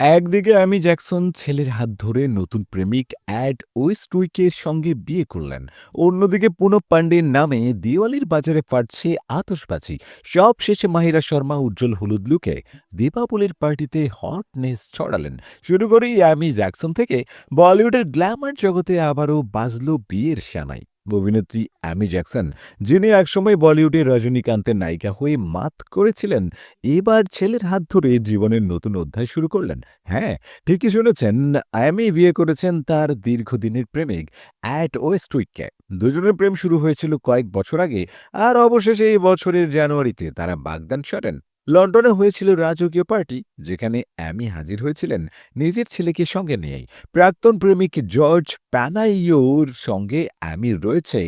একদিকে অ্যামি জ্যাকসন ছেলের হাত ধরে নতুন প্রেমিক অ্যাড ওয়েস্টউইকের সঙ্গে বিয়ে করলেন। অন্যদিকে পুনব পাণ্ডের নামে দিওয়ালির বাজারে ফাটছে আতশবাজি। সব শেষে মাহিরা শর্মা, উজ্জ্বল হলুদ লুকে দীপাবলির পার্টিতে হটনেস ছড়ালেন। শুরু করেই অ্যামি জ্যাকসন থেকে বলিউডের গ্ল্যামার জগতে আবারও বাজল বিয়ের সানাই অভিনেত্রী অ্যামি জ্যাকসন, যিনি একসময় বলিউডে রজনীকান্তের নায়িকা হয়ে মাত করেছিলেন, এবার ছেলের হাত ধরে জীবনের নতুন অধ্যায় শুরু করলেন। হ্যাঁ ঠিকই শুনেছেন, অ্যামি বিয়ে করেছেন তার দীর্ঘদিনের প্রেমিক অ্যাট ওয়েস্টউইককে দুজনের প্রেম শুরু হয়েছিল কয়েক বছর আগে, আর অবশেষে এই বছরের জানুয়ারিতে তারা বাগদান সরেন লন্ডনে হয়েছিল রাজকীয় পার্টি, যেখানে অ্যামি হাজির হয়েছিলেন নিজের ছেলেকে সঙ্গে নিয়েই। প্রাক্তন প্রেমিক জর্জ প্যানাইয়োর সঙ্গে অ্যামির রয়েছে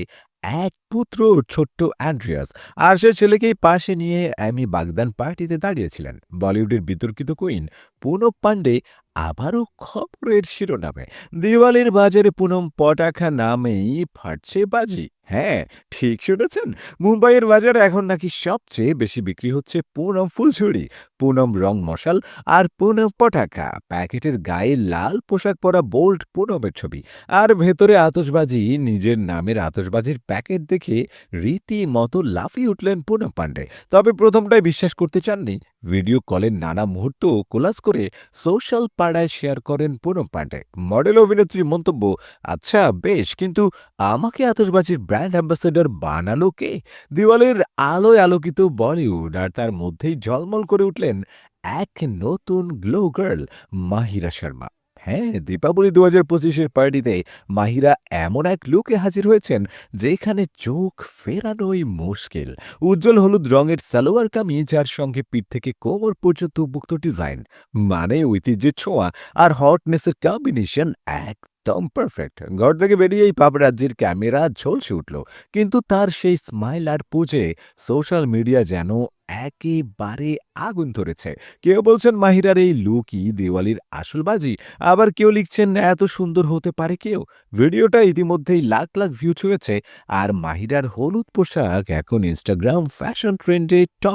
এক পুত্র ছোট্ট অ্যান্ড্রিয়াস, আর সে ছেলেকেই পাশে নিয়ে অ্যামি বাগদান পার্টিতে দাঁড়িয়েছিলেন। বলিউডের বিতর্কিত কুইন পুনব পাণ্ডে আবারও খবরের শিরোনামে। দিওয়ালির বাজারে পুনম পটাখা নামেই ফাটছে বাজি। হ্যাঁ ঠিক শুনেছেন। মুম্বাইয়ের বাজারে এখন নাকি সবচেয়ে বেশি বিক্রি হচ্ছে পুনম ফুলছড়ি পুনম রং মশাল আর পুনম পটাকা। প্যাকেটের গায়ে লাল পোশাক পরা বোল্ড পুনমের ছবি। আর ভেতরে আতসবাজি নিজের নামের আতসবাজির প্যাকেট দেখে রীতিমতো লাফিয়ে উঠলেন পুনম পাণ্ডে তবে প্রথমটাই বিশ্বাস করতে চাননি। ভিডিও কলের নানা মুহূর্ত কোলাস করে সোশ্যাল পাড়ায় শেয়ার করেন পুনম পাণ্ডে মডেল অভিনেত্রীর মন্তব্য আচ্ছা বেশ, কিন্তু আমাকে আতশবাজির ব্র্যান্ড অ্যাম্বাসেডর বানালো কে দিওয়ালের আলোয় আলোকিত বলিউড আর তার মধ্যেই ঝলমল করে উঠলেন এক নতুন গ্লো গার্ল মাহিরা শর্মা। হ্যাঁ দীপাবলি দু হাজার পঁচিশের পার্টিতে মাহিরা এমন এক লুকে হাজির হয়েছেন যেখানে চোখ ফেরানোই মুশকিল। উজ্জ্বল হলুদ রঙের সালোয়ার কামিজ যার সঙ্গে পিঠ থেকে কোমর পর্যন্ত মুক্ত ডিজাইন মানে ঐতিহ্যের ছোঁয়া আর হটনেসের কম্বিনেশন একদম পারফেক্ট ঘর থেকে বেরিয়েই পাপরাজ্যের ক্যামেরা ঝলসে উঠল, কিন্তু তার সেই স্মাইল আর পুজে সোশ্যাল মিডিয়া যেন একেবারে আগুন ধরেছে। কেউ বলছেন মাহিরার এই লুকই দেওয়ালির আসল বাজি, আবার কেউ লিখছেন এত সুন্দর হতে পারে কেউ? ভিডিওটা ইতিমধ্যেই লাখ লাখ ভিউ ছুঁয়েছে, আর মাহিরার হলুদ পোশাক এখন ইনস্টাগ্রাম ফ্যাশন ট্রেন্ডে টপ